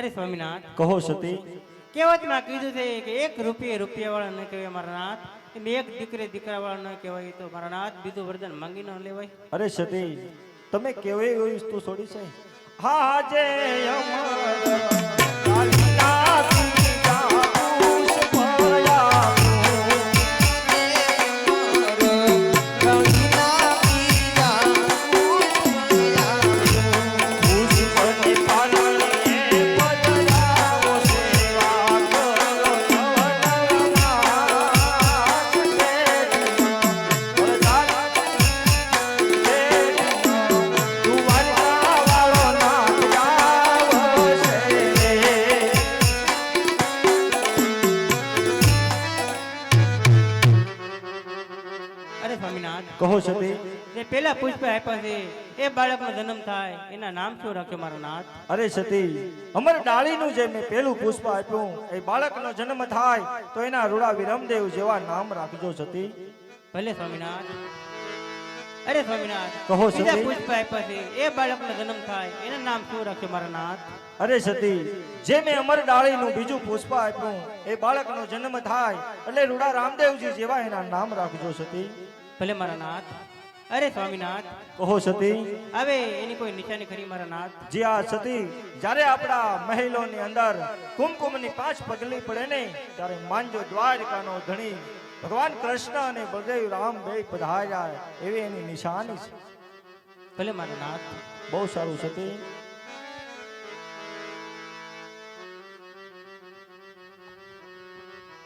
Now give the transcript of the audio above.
અરે સ્વામિનાથ કહો સતી. કહેવતમાં કીધું છે કે એક રૂપિયે રૂપિયા વાળા ન કહેવાય મારા નાથ એમ એક દીકરે દીકરા વાળા ન કહેવાય તો મારા નાથ બીજું વરદાન માંગી ન લેવાય. અરે સતી તમે કેવાય એવી વસ્તુ છોડી છે? હાજે અમર. સ્વામિનાથ છો તે? જે પેલા પુષ્પ આપ્યા છે એ બાળકનો જન્મ થાય એના નામ શું રાખ્યો મારો નાથ? અરે સતી અમર ડાળીનું જે મેં પેલું પુષ્પ આપ્યું એ બાળકનો જન્મ થાય તો એના રૂડા વિરમદેવ જેવા નામ રાખજો સતી. ભલે સ્વામિનાથ. અરે સ્વામિનાથ કહો સતી. પુષ્પ આપ્યા છે એ બાળકનો જન્મ થાય એના નામ શું રાખ્યો મારા નાથ? અરે સતી જે મેં અમર ડાળીનું બીજું પુષ્પ આપ્યું એ બાળકનો જન્મ થાય એટલે રૂડા રામદેવજી જેવા એના નામ રાખજો સતી. ભલે મારા નાથ. અરે સ્વામીનાથ. કહો સતી. હવે એની કોઈ નિશાની ખરી મારા નાથ? જી આ સતી. જ્યારે આપણા મહેલોની અંદર કુમકુમની પાંચ પગલી પડે ને ત્યારે માંજો દ્વારકાનો ધણી ભગવાન કૃષ્ણ અને બળદેવ રામ બે પધાર્યા એવી એની નિશાની છે. ભલે મારા નાથ. બહુ સારું સતી.